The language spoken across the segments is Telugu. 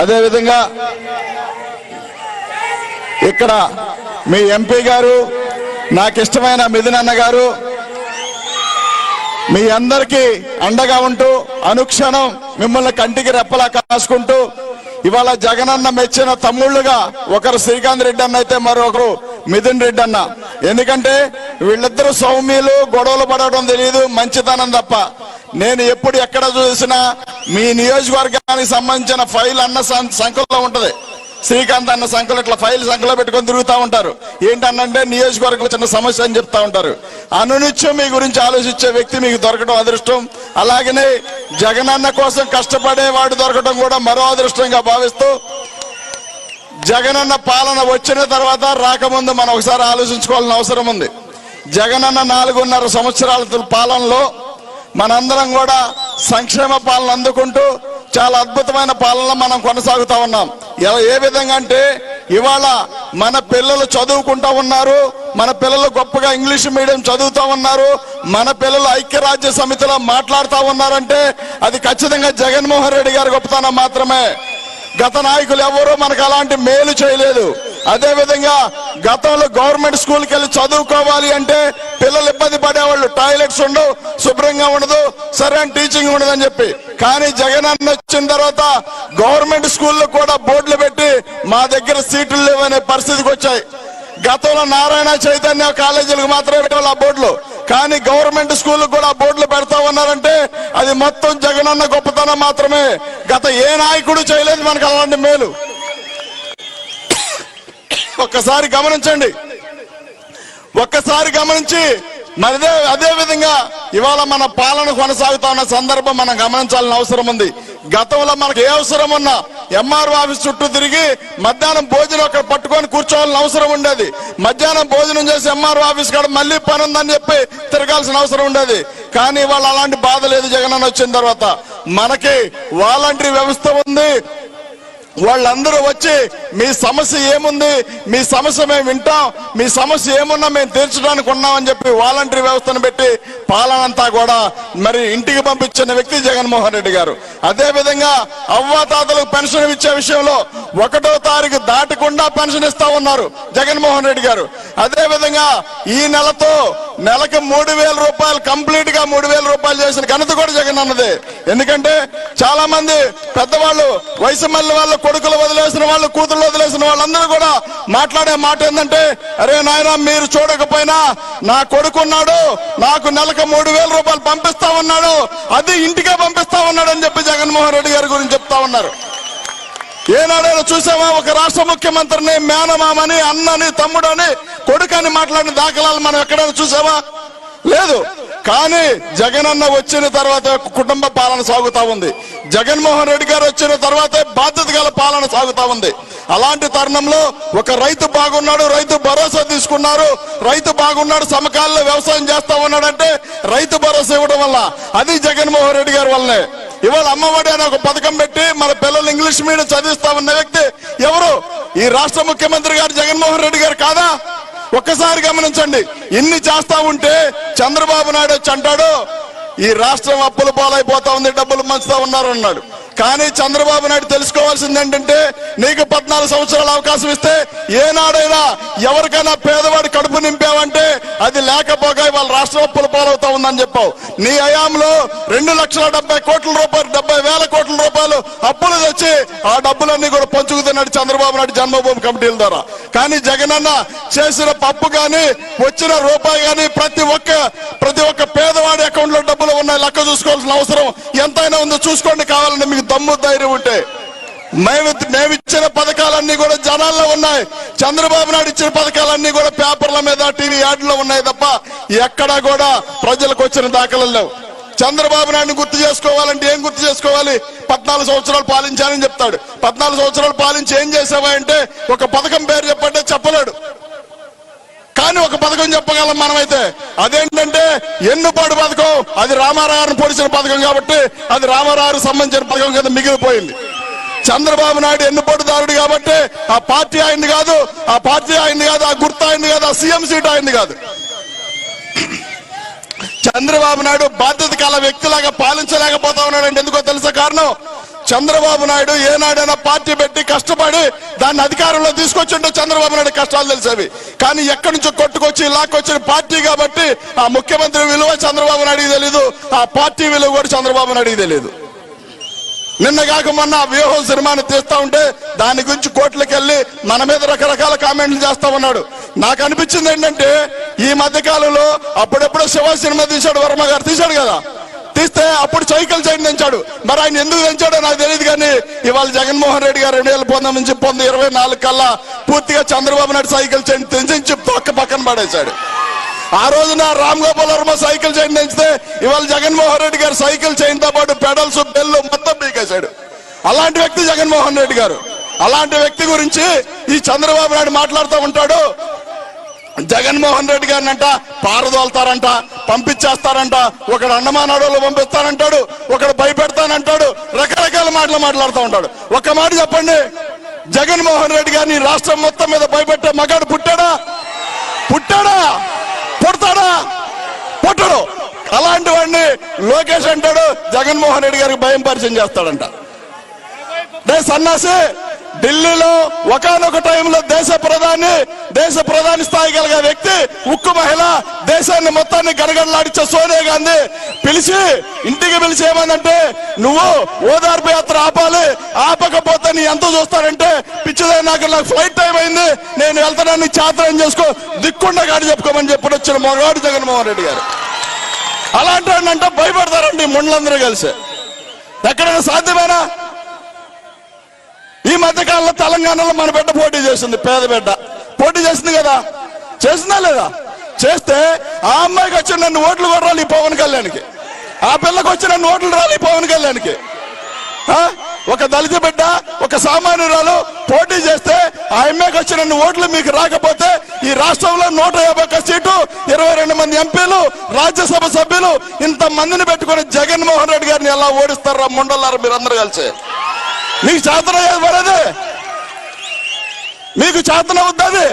అదేవిధంగా ఇక్కడ మీ ఎంపీ గారు నాకు ఇష్టమైన మిథునన్న గారు మీ అందరికీ అండగా ఉంటూ అనుక్షణం మిమ్మల్ని కంటికి రెప్పలా కాసుకుంటూ ఇవాళ జగనన్న మెచ్చిన తమ్ముళ్ళుగా ఒకరు శ్రీకాంత్ రెడ్డి అన్న అయితే మరొకరు మిథున్ రెడ్డి అన్న. ఎందుకంటే వీళ్ళిద్దరూ సౌమ్యులు గొడవలు పడటం తెలియదు మంచితనం తప్ప. నేను ఎప్పుడు ఎక్కడ చూసినా మీ నియోజకవర్గానికి సంబంధించిన ఫైల్ అన్న సంఖ్యలో ఉంటది. శ్రీకాంత్ అన్న సంఖ్యలో ఇట్లా ఫైల్ సంఖ్యలో పెట్టుకొని తిరుగుతూ ఉంటారు. ఏంటన్నంటే నియోజకవర్గంలో చిన్న సమస్య అని చెప్తా ఉంటారు. అనునిత్యం మీ గురించి ఆలోచించే వ్యక్తి మీకు దొరకడం అదృష్టం. అలాగనే జగనన్న కోసం కష్టపడేవాడు దొరకడం కూడా మరో అదృష్టంగా భావిస్తూ జగనన్న పాలన వచ్చిన తర్వాత రాకముందు మనం ఒకసారి ఆలోచించుకోవాల్సిన అవసరం ఉంది. జగనన్న నాలుగున్నర సంవత్సరాల పాలనలో మనందరం కూడా సంక్షేమ పాలన అందుకుంటూ చాలా అద్భుతమైన పాలనలో మనం కొనసాగుతా ఉన్నాం. ఏ విధంగా అంటే ఇవాళ మన పిల్లలు చదువుకుంటా ఉన్నారు మన పిల్లలు గొప్పగా ఇంగ్లీష్ మీడియం చదువుతూ ఉన్నారు మన పిల్లలు ఐక్యరాజ్య సమితిలో మాట్లాడుతూ ఉన్నారంటే అది ఖచ్చితంగా జగన్మోహన్ రెడ్డి గారి గొప్పతనం మాత్రమే. గత నాయకులు ఎవరూ మనకు అలాంటి మేలు చేయలేదు. అదే విధంగా గతంలో గవర్నమెంట్ స్కూల్కి వెళ్ళి చదువుకోవాలి అంటే పిల్లలు ఇబ్బంది పడేవాళ్ళు టాయిలెట్స్ ఉండవు శుభ్రంగా ఉండదు సరైన టీచింగ్ ఉండదు అని చెప్పి. కానీ జగన్ అన్న వచ్చిన తర్వాత గవర్నమెంట్ స్కూల్లో కూడా బోర్డులు పెట్టి మా దగ్గర సీట్లు లేవనే పరిస్థితికి వచ్చాయి. గతంలో నారాయణ చైతన్య కాలేజీలకు మాత్రమే పెట్టాలి ఆ బోర్డులు. కానీ గవర్నమెంట్ స్కూల్ కూడా బోర్డులు పెడతా ఉన్నారంటే అది మొత్తం జగనన్న గొప్పతనం మాత్రమే. గత ఏ నాయకుడు చేయలేదు మనకు అలాంటి మేలు. ఒక్కసారి గమనించండి. ఒక్కసారి గమనించి మరి అదే విధంగా ఇవాళ మన పాలన కొనసాగుతా ఉన్న సందర్భం మనం గమనించాల్సిన అవసరం ఉంది. గతంలో మనకు ఏ అవసరం ఉన్నా ఎంఆర్ఓ ఆఫీస్ చుట్టూ తిరిగి మధ్యాహ్నం భోజనం అక్కడ పట్టుకొని కూర్చోవాల్సిన అవసరం ఉండేది. మధ్యాహ్నం భోజనం చేసి ఎంఆర్ఓ ఆఫీస్ కాడ మళ్ళీ పని ఉందని చెప్పి తిరగాల్సిన అవసరం ఉండేది. కానీ వాళ్ళు అలాంటి బాధ లేదు జగన్ వచ్చిన తర్వాత. మనకి వాలంటరీ వ్యవస్థ ఉంది. వాళ్ళందరూ వచ్చి మీ సమస్య ఏముంది? మీ సమస్య మేము వింటాం. మీ సమస్య ఏమున్నా మేము తీర్చడానికి ఉన్నామని చెప్పి వాలంటరీ వ్యవస్థను పెట్టి పాలనంతా కూడా మరి ఇంటికి పంపించిన వ్యక్తి జగన్మోహన్ రెడ్డి గారు. అదేవిధంగా అవ్వాతాతలకు పెన్షన్ ఇచ్చే విషయంలో ఒకటో తారీఖు దాటకుండా పెన్షన్ ఇస్తా ఉన్నారు జగన్మోహన్ రెడ్డి గారు. అదేవిధంగా ఈ నెలతో నెలకు మూడు వేల రూపాయలు కంప్లీట్గా మూడు వేల రూపాయలు చేసిన ఘనత కూడా జగన్ అన్నది. ఎందుకంటే చాలా మంది పెద్దవాళ్ళు వయసు మళ్ళీ వాళ్ళు కొడుకులు వదిలేసిన వాళ్ళు కూతురు వదిలేసిన వాళ్ళందరూ కూడా మాట్లాడే మాట ఏంటంటే అరే నాయన మీరు చూడకపోయినా నా కొడుకున్నాడు నాకు నెలకు మూడు వేల రూపాయలు పంపిస్తా ఉన్నాడు అది ఇంటికే పంపిస్తా ఉన్నాడు అని చెప్పి జగన్మోహన్ రెడ్డి గారి గురించి చెప్తా ఉన్నారు. ఏనాడైనా చూసామా ఒక రాష్ట్ర ముఖ్యమంత్రిని మేనమామని అన్నని తమ్ముడని కొడుకని మాట్లాడిన దాఖలాలు మనం ఎక్కడైనా చూసావా? లేదు. కానీ జగన్ అన్న వచ్చిన తర్వాత కుటుంబ పాలన సాగుతా ఉంది. జగన్మోహన్ రెడ్డి గారు వచ్చిన తర్వాతే బాధ్యత గల పాలన సాగుతా ఉంది. అలాంటి తరుణంలో ఒక రైతు బాగున్నాడు రైతు భరోసా తీసుకున్నారు రైతు బాగున్నాడు సమకాలంలో వ్యవసాయం చేస్తా ఉన్నాడంటే రైతు భరోసా ఇవ్వడం వల్ల అది జగన్మోహన్ రెడ్డి గారి వల్లనే. ఇవాళ అమ్మఒడి అనే ఒక పథకం పెట్టి మన పిల్లలు ఇంగ్లీష్ మీడియం చదివిస్తా ఉన్న వ్యక్తి ఎవరు? ఈ రాష్ట్ర ముఖ్యమంత్రి గారు జగన్మోహన్ రెడ్డి గారు కాదా? ఒక్కసారి గమనించండి. ఇన్ని చేస్తా ఉంటే చంద్రబాబు నాయుడు వచ్చి అంటాడు ఈ రాష్ట్రం అప్పుల పాలైపోతా ఉంది డబ్బులు మంచుతా ఉన్నారు అన్నాడు. కానీ చంద్రబాబు నాయుడు తెలుసుకోవాల్సింది ఏంటంటే నీకు పద్నాలుగు సంవత్సరాల అవకాశం ఇస్తే ఏనాడైనా ఎవరికైనా పేదవాడి కడుపు నింపావంటే అది లేకపోగా వాళ్ళ రాష్ట్రం అప్పుల పాలవుతా ఉందని చెప్పావు. నీ హయాంలో రెండు లక్షల డెబ్బై కోట్ల రూపాయలు డెబ్బై వేల కోట్ల రూపాయలు అప్పులు తెచ్చి ఆ డబ్బులన్నీ కూడా పంచుకుతున్నాడు చంద్రబాబు నాయుడు జన్మభూమి కమిటీల ద్వారా. కానీ జగనన్న చేసిన పప్పు గాని వచ్చిన రూపాయి కానీ ప్రతి ఒక్క ప్రతి ఒక్క పేదవాడి అకౌంట్లో డబ్బులు ఉన్నాయి. లెక్క చూసుకోవాల్సిన అవసరం ఎంతైనా ఉందో. చూసుకోండి కావాలంటే మీకు దమ్ము ధైర్యం ఉంటే. మేము మేమిచ్చిన పథకాలన్నీ కూడా జనాల్లో ఉన్నాయి. చంద్రబాబు నాయుడు ఇచ్చిన పథకాలన్నీ కూడా పేపర్ల మీద టీవీ యాడ్లో ఉన్నాయి తప్ప ఎక్కడా కూడా ప్రజలకు వచ్చిన దాఖలు లేవు. చంద్రబాబు నాయుడు గుర్తు చేసుకోవాలంటే ఏం గుర్తు చేసుకోవాలి? పద్నాలుగు సంవత్సరాలు పాలించానని చెప్తాడు. పద్నాలుగు సంవత్సరాలు పాలించి ఏం చేసావా అంటే ఒక పథకం పేరు చెప్పంటే చెప్పలేడు. కానీ ఒక పథకం చెప్పగలం మనమైతే. అదేంటంటే ఎన్నుపాటు పథకం అది రామారావును పొడిచిన పథకం కాబట్టి అది రామారావు సంబంధించిన పథకం కింద మిగిలిపోయింది. చంద్రబాబు నాయుడు ఎన్నుపోటుదారుడు కాబట్టి ఆ పార్టీ ఆయన్ని కాదు ఆ పార్టీ ఆయన్ని కాదు ఆ గుర్తు ఆయన్ని కాదు ఆ సీఎం సీట్ ఆయన్ని కాదు. చంద్రబాబు నాయుడు బాధ్యత కల వ్యక్తిలాగా పాలించలేకపోతా ఉన్నాడంటే ఎందుకో తెలుసా కారణం? చంద్రబాబు నాయుడు ఏనాడైనా పార్టీ పెట్టి కష్టపడి దాన్ని అధికారంలో తీసుకొచ్చిండో చంద్రబాబు నాయుడు కష్టాలు తెలిసేవి. కానీ ఎక్కడి నుంచో కొట్టుకొచ్చి లాక్కొచ్చిన పార్టీ కాబట్టి ఆ ముఖ్యమంత్రి విలువ చంద్రబాబు నాయుడు తెలియదు ఆ పార్టీ విలువ కూడా చంద్రబాబు నాయుడు తెలియదు నిన్న కాక మొన్న వ్యూహం సినిమాని తీస్తా ఉంటే దాని గురించి కోర్టులకు వెళ్ళి మన మీద రకరకాల కామెంట్లు చేస్తా ఉన్నాడు. నాకు అనిపించింది ఏంటంటే ఈ మధ్య కాలంలో అప్పుడెప్పుడో శివ సినిమా తీశాడు వర్మ గారు తీశాడు కదా? తీస్తే అప్పుడు సైకిల్ చైన్ తెంచాడు మరి ఆయన ఎందుకు తెంచాడో నాకు తెలియదు కానీ ఇవాళ జగన్మోహన్ రెడ్డి గారు రెండు వేల పంతొమ్మిది నుంచి పంతొమ్మిది ఇరవై నాలుగు కల్లా పూర్తిగా చంద్రబాబు నాయుడు సైకిల్ చైన్ తెంచి పక్క పక్కన పడేశాడు. ఆ రోజున రామ్ గోపాల్ వర్మ సైకిల్ చైన్ తెంచితే ఇవాళ జగన్మోహన్ రెడ్డి గారు సైకిల్ చైన్ పాటు పెడల్స్ బెల్లు మొత్తం పీకేశాడు. అలాంటి వ్యక్తి జగన్మోహన్ రెడ్డి గారు. అలాంటి వ్యక్తి గురించి ఈ చంద్రబాబు నాయుడు మాట్లాడుతూ ఉంటాడు. జగన్మోహన్ రెడ్డి గారిని అంట పారదోలుతారంట పంపించేస్తారంట ఒకడు అండమాన్ అడవులు పంపిస్తానంటాడు ఒకడు భయపెడతానంటాడు రకరకాల మాటలు మాట్లాడుతూ ఉంటాడు. ఒక్క మాట చెప్పండి జగన్మోహన్ రెడ్డి గారిని రాష్ట్రం మొత్తం మీద భయపెట్టే మగాడు పుట్టాడా? పుట్టాడా? పుడతాడా? పుట్టడు. అలాంటి వాడిని లోకేష్ అంటాడు జగన్మోహన్ రెడ్డి గారికి భయం పరిచయం చేస్తాడంట. డే సన్నాసి ఢిల్లీలో ఒకనొక టైంలో దేశ ప్రధాని దేశ ప్రధాని స్థాయి కలిగే వ్యక్తి ఉక్కు మహిళ దేశాన్ని మొత్తాన్ని గడగడలాడిచ్చే సోనియా గాంధీ పిలిచి ఇంటికి పిలిచి ఏమందంటే నువ్వు ఓదార్పు యాత్ర ఆపాలి ఆపకపోతే నీ ఎంత చూస్తారంటే పిచ్చిదే నాకు నాకు ఫ్లైట్ టైం అయింది నేను వెళ్తానని చాత్రం చేసుకో దిక్కుండా గాడి చెప్పుకోమని చెప్పి వచ్చిన మొగాడు జగన్మోహన్ రెడ్డి గారు. అలాంటి అంటే భయపడతారండి ముండ్లందరూ కలిసి. ఎక్కడైనా సాధ్యమేనా? మధ్యకాలంలో తెలంగాణలో మన బిడ్డ పోటీ చేసింది పేద బిడ్డ. పోటీ చేసింది కదా? చేసిందా లేదా? చేస్తే ఆ అమ్మాయికి వచ్చి నన్ను ఓట్లు కొట్టాలి పవన్ కళ్యాణ్కి. ఆ పిల్లకి వచ్చి నన్ను ఓట్లు రాలి పవన్ కళ్యాణ్కి. ఆ? ఒక దళిత బిడ్డ ఒక సామాన్యురాలు పోటీ చేస్తే ఆ అమ్మాయికి వచ్చి నన్ను ఓట్లు మీకు రాకపోతే ఈ రాష్ట్రంలో నూట యాభై ఒక్క సీటు ఇరవై రెండు మంది ఎంపీలు రాజ్యసభ సభ్యులు ఇంత మందిని పెట్టుకొని జగన్మోహన్ రెడ్డి గారిని ఎలా ఓడిస్తారా? ముండలారు మీరందరూ కలిసి. మీకు చేతన పడేది? మీకు చేతన అవుతుంది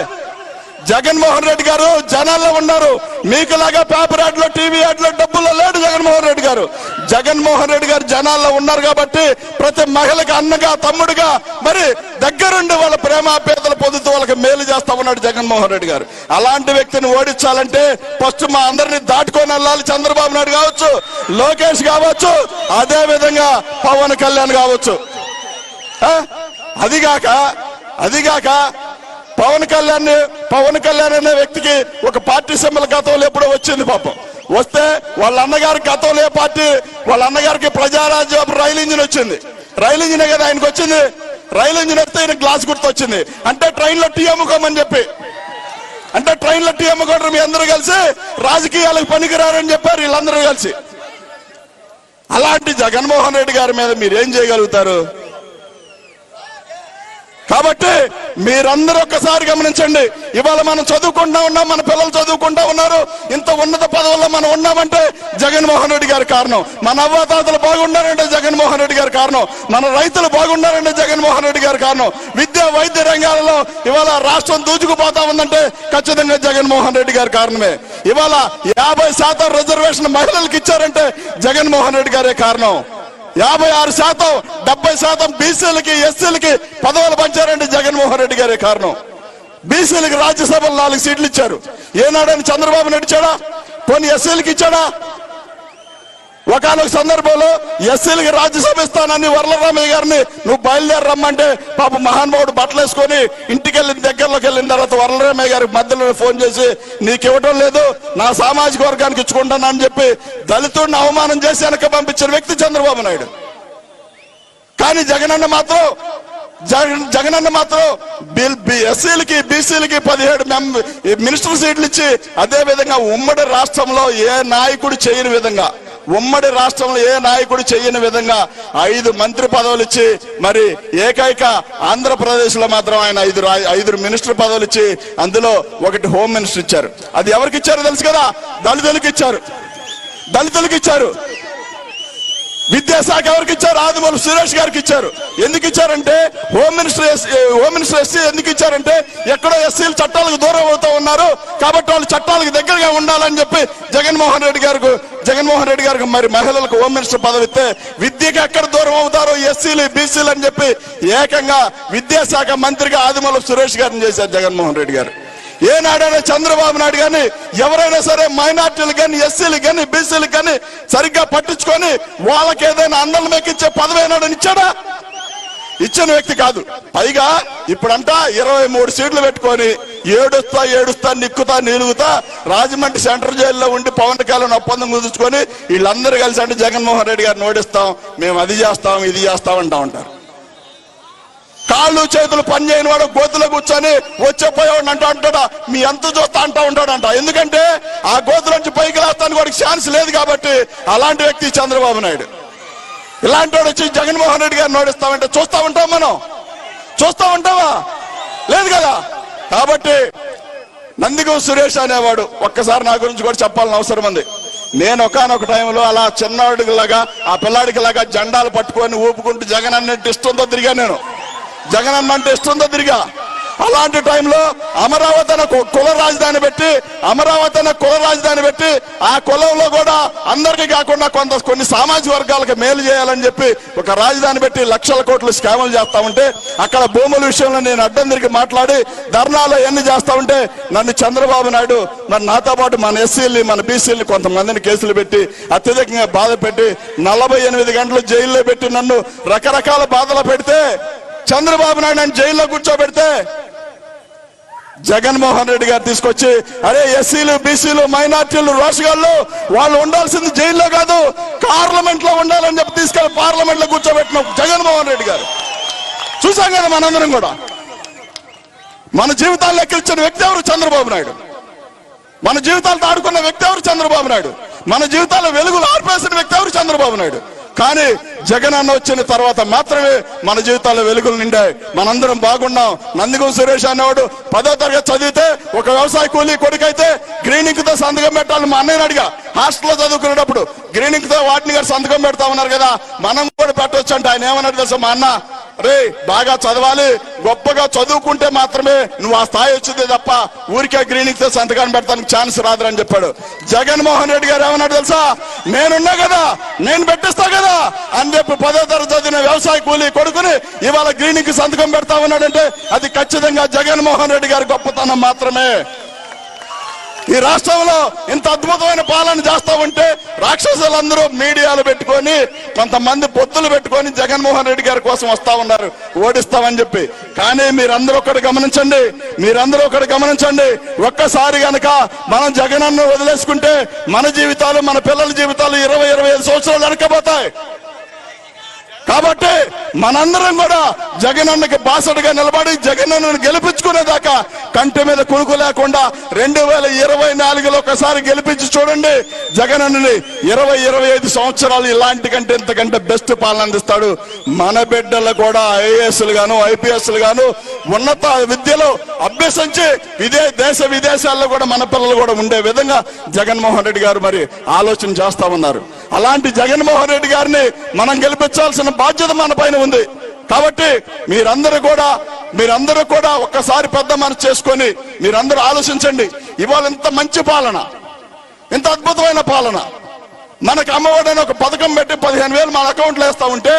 జగన్మోహన్ రెడ్డి గారు జనాల్లో ఉన్నారు. మీకులాగా పేపర్ యాడ్లో టీవీ యాడ్లో డబ్బుల్లో లేడు జగన్మోహన్ రెడ్డి గారు. జగన్మోహన్ రెడ్డి గారు జనాల్లో ఉన్నారు కాబట్టి ప్రతి మహిళకి అన్నగా తమ్ముడుగా మరి దగ్గరుండి వాళ్ళ ప్రేమాపేదలు పొందుతూ వాళ్ళకి మేలు చేస్తా ఉన్నాడు జగన్మోహన్ రెడ్డి గారు. అలాంటి వ్యక్తిని ఓడించాలంటే ఫస్ట్ మా అందరిని దాటుకొని వెళ్ళాలి చంద్రబాబు నాయుడు కావచ్చు లోకేష్ కావచ్చు అదే విధంగా పవన్ కళ్యాణ్ కావచ్చు. అదిగాక అదిగాక పవన్ కళ్యాణ్ పవన్ కళ్యాణ్ అనే వ్యక్తికి ఒక పార్టీ సింబల్ గతంలో ఎప్పుడో వచ్చింది పాపం. వస్తే వాళ్ళ అన్నగారి గతంలో ఏ పార్టీ వాళ్ళ అన్నగారికి ప్రజారాజ్య రైలు ఇంజిన్ వచ్చింది. రైలు ఇంజిన్ కదా ఆయనకు వచ్చింది. రైలు ఇంజిన్ వస్తే ఆయన గ్లాస్ గుర్తు వచ్చింది అంటే ట్రైన్లో టీ అమ్ముకోమని చెప్పి. అంటే ట్రైన్లో టీ అమ్ముకోవడం మీ అందరూ కలిసి రాజకీయాలకు పనికిరారని చెప్పారు వీళ్ళందరూ కలిసి. అలాంటి జగన్మోహన్ రెడ్డి గారి మీద మీరు ఏం చేయగలుగుతారు? కాబట్టి మీరందరూ ఒక్కసారి గమనించండి. ఇవాళ మనం చదువుకుంటా ఉన్నాం మన పిల్లలు చదువుకుంటా ఉన్నారు. ఇంత ఉన్నత పదవుల్లో మనం ఉన్నామంటే జగన్మోహన్ రెడ్డి గారి కారణం. మన అవ్వాతాతలు బాగున్నారంటే జగన్మోహన్ రెడ్డి గారి కారణం. మన రైతులు బాగున్నారంటే జగన్మోహన్ రెడ్డి గారి కారణం. విద్య వైద్య రంగాలలో ఇవాళ రాష్ట్రం దూచుకుపోతా ఉందంటే ఖచ్చితంగా జగన్మోహన్ రెడ్డి గారి కారణమే. ఇవాళ యాభై శాతం రిజర్వేషన్ మహిళలకు ఇచ్చారంటే జగన్మోహన్ రెడ్డి గారే కారణం. యాభై ఆరు శాతం డెబ్బై శాతం బీసీలకి ఎస్సీలకి పదవులు పంచారంటే జగన్మోహన్ రెడ్డి గారే కారణం. బీసీలకి రాజ్యసభలో నాలుగు సీట్లు ఇచ్చారు. ఏనాడని చంద్రబాబు నడిచాడా కొన్ని ఎస్సీలకి ఇచ్చాడా? ఒకనొక సందర్భంలో ఎస్సీలకి రాజ్యసభ ఇస్తానని వరలరామయ్య గారిని నువ్వు బయలుదేరి రమ్మంటే పాప మహానుభావుడు బట్టలు వేసుకొని ఇంటికి వెళ్ళిన దగ్గరలోకి వెళ్ళిన తర్వాత వరలరామయ్య గారికి మధ్యలో ఫోన్ చేసి నీకు ఇవ్వటం లేదు నా సామాజిక వర్గానికి ఇచ్చుకుంటానని చెప్పి దళితుడిని అవమానం చేసి వెనక పంపించిన వ్యక్తి చంద్రబాబు నాయుడు. కానీ జగనన్న మాత్రం జగన్ జగనన్న మాత్రం ఎస్సీలకి బీసీలకి పదిహేడు మినిస్టర్ సీట్లు ఇచ్చి అదే విధంగా ఉమ్మడి రాష్ట్రంలో ఏ నాయకుడు చేయని విధంగా ఉమ్మడి రాష్ట్రంలో ఏ నాయకుడు చేయని విధంగా ఐదు మంత్రి పదవులు ఇచ్చి మరి ఏకైక ఆంధ్రప్రదేశ్లో మాత్రం ఆయన ఐదు ఐదు మినిస్టర్ పదవులు ఇచ్చి అందులో ఒకటి హోమ్ మినిస్టర్ ఇచ్చారు. అది ఎవరికి ఇచ్చారో తెలుసు కదా? దళితులకు ఇచ్చారు. దళితులకు ఇచ్చారు. విద్యాశాఖ ఎవరికి ఇచ్చారు? ఆదిమూల సురేష్ గారికి ఇచ్చారు. ఎందుకు ఇచ్చారంటే home minister home minister SC ఎందుకు ఇచ్చారంటే ఎక్కడో ఎస్సీలు చట్టాలకు దూరం అవుతూ ఉన్నారు. కాబట్టి వాళ్ళు చట్టాలకు దగ్గరగా ఉండాలని చెప్పి జగన్మోహన్ రెడ్డి గారికి జగన్మోహన్ రెడ్డి గారికి మరి మహిళలకు హోమ్ మినిస్టర్ పదవి ఇస్తే విద్యకి ఎక్కడ దూరం అవుతారో ఎస్సీలు బీసీలు అని చెప్పి ఏకంగా విద్యాశాఖ మంత్రిగా ఆదిమూల సురేష్ గారిని చేశారు జగన్మోహన్ రెడ్డి గారు. ఏనాడైనా చంద్రబాబు నాయుడు కానీ ఎవరైనా సరే మైనార్టీలు కానీ ఎస్సీలు కానీ బీసీలు కానీ సరిగ్గా పట్టించుకొని వాళ్ళకి ఏదైనా అందలం ఎక్కించే పదవి ఏనాడని ఇచ్చాడా? ఇచ్చిన వ్యక్తి కాదు. పైగా ఇప్పుడంతా ఇరవై మూడు సీట్లు పెట్టుకొని ఏడుస్తా ఏడుస్తా నిక్కుతా నిలుగుతా రాజమండ్రి సెంట్రల్ జైల్లో ఉండి పవన్ కళ్యాణ్ ఒప్పందం కుదుర్చుకొని వీళ్ళందరూ కలిసి అంటే జగన్మోహన్ రెడ్డి గారిని ఓడిస్తాం మేము అది చేస్తాం ఇది చేస్తాం అంటా ఉంటారు. కాళ్ళు చేతులు పనిచేయని వాడు గోతులో కూర్చొని వచ్చే పోయేవాడు అంటూ అంటాడా? మీ ఎంత చూస్తా అంటా ఉంటాడంట. ఎందుకంటే ఆ గోతుల నుంచి పైకి లేస్తానికి వాడికి ఛాన్స్ లేదు కాబట్టి అలాంటి వ్యక్తి చంద్రబాబు నాయుడు. ఇలాంటి వాడు వచ్చి జగన్మోహన్ రెడ్డి గారిని నోడిస్తామంటే చూస్తా ఉంటాం మనం. చూస్తా ఉంటావా లేదు కదా? కాబట్టి నందిగం సురేష్ అనేవాడు ఒక్కసారి నా గురించి కూడా చెప్పాలని అవసరం ఉంది. నేను ఒకనొక టైంలో అలా చిన్నవాడికి లాగా ఆ పిల్లాడికి లాగా జెండాలు పట్టుకొని ఊపుకుంటూ జగన్ అన్నట్టు ఇష్టంతో తిరిగాను నేను. జగన్ అన్న అంటే ఇష్టంతో తిరిగా. అలాంటి టైంలో అమరావతి అనే కు- కుల రాజధాని పెట్టి అమరావతి అనే కుల రాజధాని పెట్టి ఆ కులంలో కూడా అందరికీ కాకుండా కొంత కొన్ని సామాజిక వర్గాలకు మేలు చేయాలని చెప్పి ఒక రాజధాని పెట్టి లక్షల కోట్లు స్కాములు చేస్తా ఉంటే అక్కడ భూముల విషయంలో నేను అడ్డం తిరిగి మాట్లాడి ధర్నాలు ఎన్ని చేస్తా ఉంటే నన్ను చంద్రబాబు నాయుడు మరి నాతో పాటు మన ఎస్సీల్ని మన బీసీల్ని కొంతమందిని కేసులు పెట్టి అత్యధికంగా బాధ పెట్టి నలభై ఎనిమిది గంటలు జైల్లో పెట్టి నన్ను రకరకాల బాధలు పెడితే చంద్రబాబు నాయుడు నన్ను జైల్లో కూర్చోబెడితే జగన్మోహన్ రెడ్డి గారు తీసుకొచ్చి అరే ఎస్సీలు బీసీలు మైనార్టీలు రోషగాళ్ళు వాళ్ళు ఉండాల్సింది జైల్లో కాదు పార్లమెంట్లో ఉండాలని చెప్పి తీసుకెళ్ళి పార్లమెంట్లో కూర్చోబెట్టిన జగన్మోహన్ రెడ్డి గారు. చూసాం కదా మనందరం కూడా. మన జీవితాలు లెక్కించిన వ్యక్తి ఎవరు? చంద్రబాబు నాయుడు. మన జీవితాలతో ఆడుకున్న వ్యక్తి ఎవరు? చంద్రబాబు నాయుడు. మన జీవితాల్లో వెలుగులు ఆర్పేసిన వ్యక్తి ఎవరు? చంద్రబాబు నాయుడు. కానీ జగన్ అన్న వచ్చిన తర్వాత మాత్రమే మన జీవితాల్లో వెలుగులు నిండాయి. మనందరం బాగున్నాం. నందిగం సురేష్ అనేవాడు పదో తరగతి చదివితే ఒక వ్యవసాయ కూలీ కొడుకైతే గ్రీనింగ్తో సంతకం పెట్టాలి మా అన్నయ్యని అడిగా. హాస్టల్లో చదువుకునేటప్పుడు గ్రీనింగ్తో వాటిని గారు సంతకం పెడతా ఉన్నారు కదా మనం కూడా పెట్టవచ్చు అంటే ఆయన ఏమన్నాడు తెలుసా మా అన్న? రే బాగా చదవాలి గొప్పగా చదువుకుంటే మాత్రమే నువ్వు ఆ స్థాయి వచ్చింది తప్ప ఊరికే గ్రీనింగ్తో సంతకాన్ని పెడతానికి ఛాన్స్ రాదురని చెప్పాడు. జగన్మోహన్ రెడ్డి గారు ఏమన్నాడు తెలుసా? నేనున్నా కదా నేను పెట్టిస్తా కదా అని చెప్పి పదో తరగతి చదివిన వ్యవసాయ కూలీ కొడుకుని ఇవాళ గ్రీనింగ్కి సంతకం పెడతా ఉన్నాడంటే అది ఖచ్చితంగా జగన్మోహన్ రెడ్డి గారి గొప్పతనం మాత్రమే. ఈ రాష్ట్రంలో ఇంత అద్భుతమైన పాలన చేస్తా ఉంటే రాక్షసులందరూ మీడియాలు పెట్టుకొని కొంతమంది పొత్తులు పెట్టుకొని జగన్మోహన్ రెడ్డి గారి కోసం వస్తా ఉన్నారు. ఓడిస్తామని చెప్పి. కానీ మీరందరూ ఒకటి గమనించండి. మీరందరూ ఒకటి గమనించండి. ఒక్కసారి గనక మనం జగనన్ను వదిలేసుకుంటే మన జీవితాలు మన పిల్లల జీవితాలు ఇరవై ఇరవై ఐదు సంవత్సరాలు వెనకపోతాయి కాబట్టి మనందరం కూడా జగనన్నకి బాసడుగా నిలబడి జగనన్నను గెలిపించుకునేదాకా కంటి మీద కొనుకు లేకుండా రెండు వేల ఇరవై నాలుగులో ఒకసారి గెలిపించి చూడండి. జగనన్నని ఇరవై ఇరవై ఐదు సంవత్సరాలు ఇలాంటి కంటే ఇంతకంటే బెస్ట్ పాలన అందిస్తాడు. మన బిడ్డలు కూడా ఐఏఎస్లు గాను ఐపీఎస్లు గాను ఉన్నత విద్యలో అభ్యసించి ఇదే దేశ విదేశాల్లో కూడా మన పిల్లలు కూడా ఉండే విధంగా జగన్మోహన్ రెడ్డి గారు మరి ఆలోచన చేస్తా ఉన్నారు. అలాంటి జగన్మోహన్ రెడ్డి గారిని మనం గెలిపించాల్సిన బాధ్యత మన పైన ఉంది. కాబట్టి మీరందరూ కూడా మీరందరూ కూడా ఒక్కసారి పెద్ద మనసు చేసుకొని మీరందరూ ఆలోచించండి. ఇవాళ ఇంత మంచి పాలన ఇంత అద్భుతమైన పాలన. మనకు అమ్మఒడి అని ఒక పథకం పెట్టి పదిహేను వేలు మన అకౌంట్లో వేస్తా ఉంటే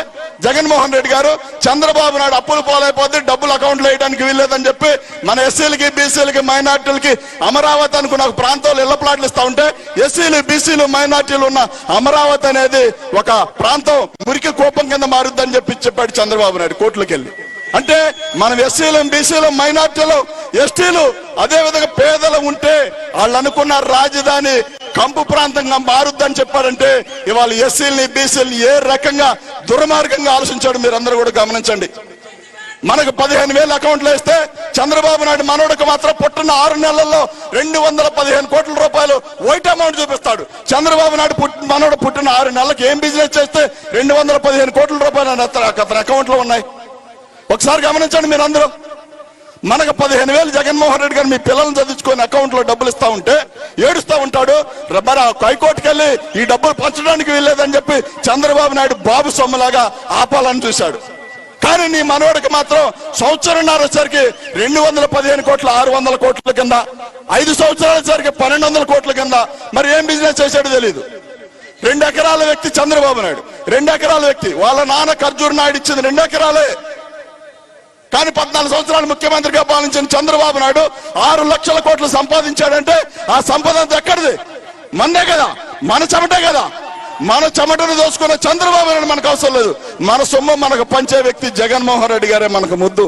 జగన్మోహన్ రెడ్డి గారు చంద్రబాబు నాయుడు అప్పులు పోలైపోతే డబ్బులు అకౌంట్లో వేయడానికి వీల్లేదని చెప్పి మన ఎస్సీలకి బీసీలకి మైనార్టీలకి అమరావతి అనుకున్న ఒక ప్రాంతంలో ఇళ్ళ ప్లాట్లు ఇస్తా ఉంటే ఎస్సీలు బీసీలు మైనార్టీలు ఉన్న అమరావతి అనేది ఒక ప్రాంతం మురికి కోపం కింద మారుద్దని చెప్పి చెప్పాడు చంద్రబాబు నాయుడు కోర్టులకు వెళ్ళి అంటే మనం ఎస్సీలు బీసీలు మైనార్టీలు ఎస్టీలు అదే విధంగా పేదలు ఉంటే వాళ్ళు అనుకున్న రాజధాని కంపు ప్రాంతంగా మారుద్దని చెప్పారంటే ఇవాళ ఎస్సీలని బీసీలని ఏ రకంగా దుర్మార్గంగా ఆలోచించాడు మీరందరూ కూడా గమనించండి. మనకు పదిహేను వేల అకౌంట్లు వేస్తే చంద్రబాబు నాయుడు మనోడికి మాత్రం పుట్టిన ఆరు నెలల్లో రెండు వందల పదిహేను కోట్ల రూపాయలు వైట్ అమౌంట్ చూపిస్తాడు. చంద్రబాబు నాయుడు పుట్టి మనోడు పుట్టిన ఆరు నెలలకు ఏం బిజినెస్ చేస్తే రెండు వందల పదిహేను కోట్ల రూపాయలు అతని అతని ఉన్నాయి. ఒకసారి గమనించండి మీరందరూ. మనకు పదిహేను వేలు జగన్మోహన్ రెడ్డి గారు మీ పిల్లల్ని చదివించుకొని అకౌంట్లో డబ్బులు ఇస్తా ఉంటే ఏడుస్తా ఉంటాడు. మరి హైకోర్టుకి వెళ్ళి ఈ డబ్బులు పంచడానికి వీల్లేదని చెప్పి చంద్రబాబు నాయుడు బాబు సొమ్ములాగా ఆపాలని చూశాడు. కానీ నీ మనవడికి మాత్రం సంవత్సరంన్నర వచ్చరికి రెండు వందల పదిహేను కోట్ల ఆరు వందల కోట్ల కింద ఐదు సంవత్సరాల సరికి పన్నెండు వందల కోట్ల కింద. మరి ఏం బిజినెస్ చేశాడో తెలియదు రెండు ఎకరాల వ్యక్తి చంద్రబాబు నాయుడు. రెండు ఎకరాల వ్యక్తి. వాళ్ళ నాన్న ఖర్జూర్ నాయుడు ఇచ్చింది రెండు ఎకరాలే. కానీ పద్నాలుగు సంవత్సరాలు ముఖ్యమంత్రిగా పాలించిన చంద్రబాబు నాయుడు ఆరు లక్షల కోట్లు సంపాదించాడంటే ఆ సంపద అంతా ఎక్కడిది? మందే కదా. మన చెమటే కదా. మన చెమటను దోసుకున్న చంద్రబాబు నాయుడు మనకు అవసరం లేదు. మన సొమ్ము మనకు పంచే వ్యక్తి జగన్మోహన్ రెడ్డి గారే మనకు ముద్దు.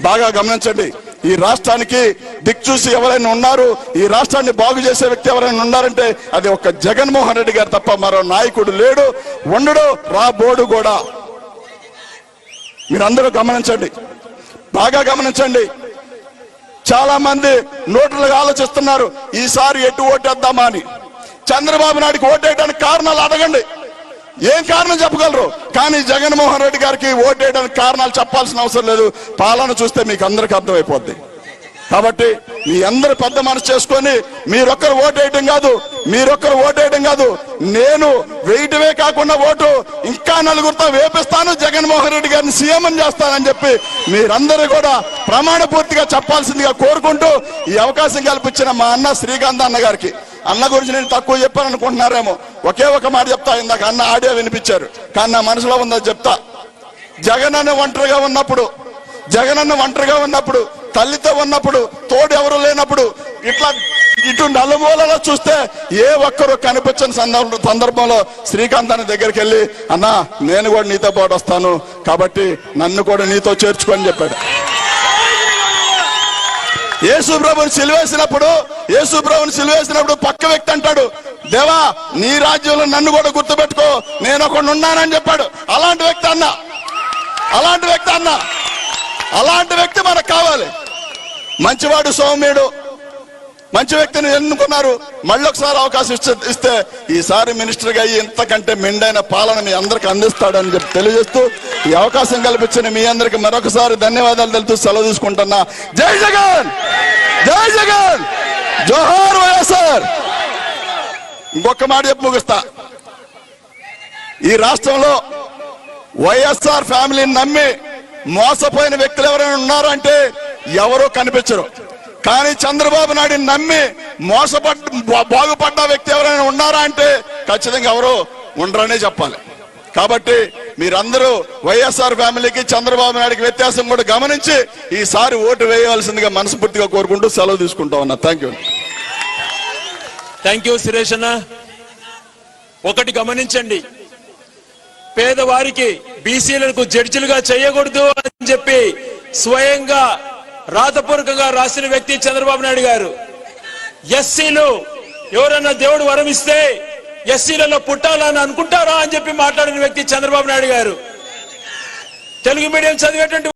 బాగా గమనించండి. ఈ రాష్ట్రానికి దిక్చూసి ఎవరైనా ఉన్నారు ఈ రాష్ట్రాన్ని బాగు చేసే వ్యక్తి ఎవరైనా ఉన్నారంటే అది ఒక జగన్మోహన్ రెడ్డి గారు తప్ప మరో నాయకుడు లేడు ఉండడు రాబోడు కూడా మీరందరూ గమనించండి. బాగా గమనించండి. చాలా మంది నోట్లుగా ఆలోచిస్తున్నారు ఈసారి ఎటు ఓటేద్దామా అని. చంద్రబాబు నాయుడికి ఓటేయడానికి కారణాలు అడగండి. ఏం కారణం చెప్పగలరు? కానీ జగన్మోహన్ రెడ్డి గారికి ఓటేయడానికి కారణాలు చెప్పాల్సిన అవసరం లేదు. పాలన చూస్తే మీకు అందరికి అర్థమైపోద్ది. కాబట్టి మీ అందరు పెద్ద మనసు చేసుకొని మీరొక్కరు ఓటేయటం కాదు మీరొక్కరు ఓటేయటం కాదు. నేను వేయటమే కాకుండా ఓటు ఇంకా నలుగురితో వేపిస్తాను జగన్మోహన్ రెడ్డి గారిని సీఎం చేస్తానని చెప్పి మీరందరూ కూడా ప్రమాణ పూర్తిగా చెప్పాల్సిందిగా కోరుకుంటూ ఈ అవకాశం కల్పించిన మా అన్న శ్రీకాంత్ అన్న గారికి. అన్న గురించి నేను తక్కువ చెప్పాను అనుకుంటున్నారేమో ఒకే ఒక మాట చెప్తా ఇందాక అన్న ఆడియో వినిపించారు. కానీ నా మనసులో ఉందని చెప్తా. జగన్ అనే ఒంటరిగా ఉన్నప్పుడు జగనన్న ఒంటరిగా ఉన్నప్పుడు తల్లితో ఉన్నప్పుడు తోడు ఎవరు లేనప్పుడు ఇట్లా ఇటు నలుమూలలో చూస్తే ఏ ఒక్కరు కనిపించని సందర్భ- సందర్భంలో శ్రీకాంత్ అన్న దగ్గరికి వెళ్ళి అన్నా నేను కూడా నీతో పాటు వస్తాను. కాబట్టి నన్ను కూడా నీతో చేర్చుకొని చెప్పాడు. యేసుప్రభుని సిలివేసినప్పుడు సిలువేసినప్పుడు సిలివేసినప్పుడు సిలువేసినప్పుడు పక్క వ్యక్తి అంటాడు దేవా నీ రాజ్యంలో నన్ను కూడా గుర్తుపెట్టుకో. నేను ఒకడు ఉన్నానని చెప్పాడు. అలాంటి వ్యక్తి అన్న. అలాంటి వ్యక్తి అన్న. అలాంటి వ్యక్తి మనకు కావాలి. మంచివాడు సౌమ్యుడు. మంచి వ్యక్తిని ఎన్నుకున్నారు. మళ్ళీ ఒకసారి అవకాశం ఇస్తే- ఇస్తే ఈసారి మినిస్టర్గా అయ్యి ఇంతకంటే మెండైన పాలన మీ అందరికి అందిస్తాడని చెప్పి తెలియజేస్తూ ఈ అవకాశం కల్పించిన మీ అందరికి మరొకసారి ధన్యవాదాలు తెలుపుతూ సెలవు తీసుకుంటున్నా. జై జగన్! జై జగన్! జోహార్ వైఎస్ఆర్! ఇంకొక మాట చెప్పి ముగిస్తా. ఈ రాష్ట్రంలో వైఎస్ఆర్ ఫ్యామిలీని నమ్మి మోసపోయిన వ్యక్తులు ఎవరైనా ఉన్నారంటే ఎవరూ కనిపించరు. కానీ చంద్రబాబు నాయుడిని నమ్మి మోసపడ్డ బా- బాగుపడ్డ వ్యక్తి ఎవరైనా ఉన్నారా అంటే ఖచ్చితంగా ఎవరు ఉండరనే చెప్పాలి. కాబట్టి మీరందరూ వైఎస్ఆర్ ఫ్యామిలీకి చంద్రబాబు నాయుడికి వ్యత్యాసం కూడా గమనించి ఈసారి ఓటు వేయవలసిందిగా మనస్ఫూర్తిగా కోరుకుంటూ సెలవు తీసుకుంటా ఉన్నా. Thank you thank you Suresh అన్న. ఒకటి గమనించండి. పేదవారికి బీసీలకు జడ్జిలుగా చేయకూడదు అని చెప్పి స్వయంగా రాతపూర్వకంగా రాసిన వ్యక్తి చంద్రబాబు నాయుడు గారు. ఎస్సీలు ఎవరన్నా దేవుడు వరం ఇస్తే ఎస్సీలలో పుట్టాలని అనుకుంటారా అని చెప్పి మాట్లాడిన వ్యక్తి చంద్రబాబు నాయుడు గారు. తెలుగు మీడియం చదివేటువంటి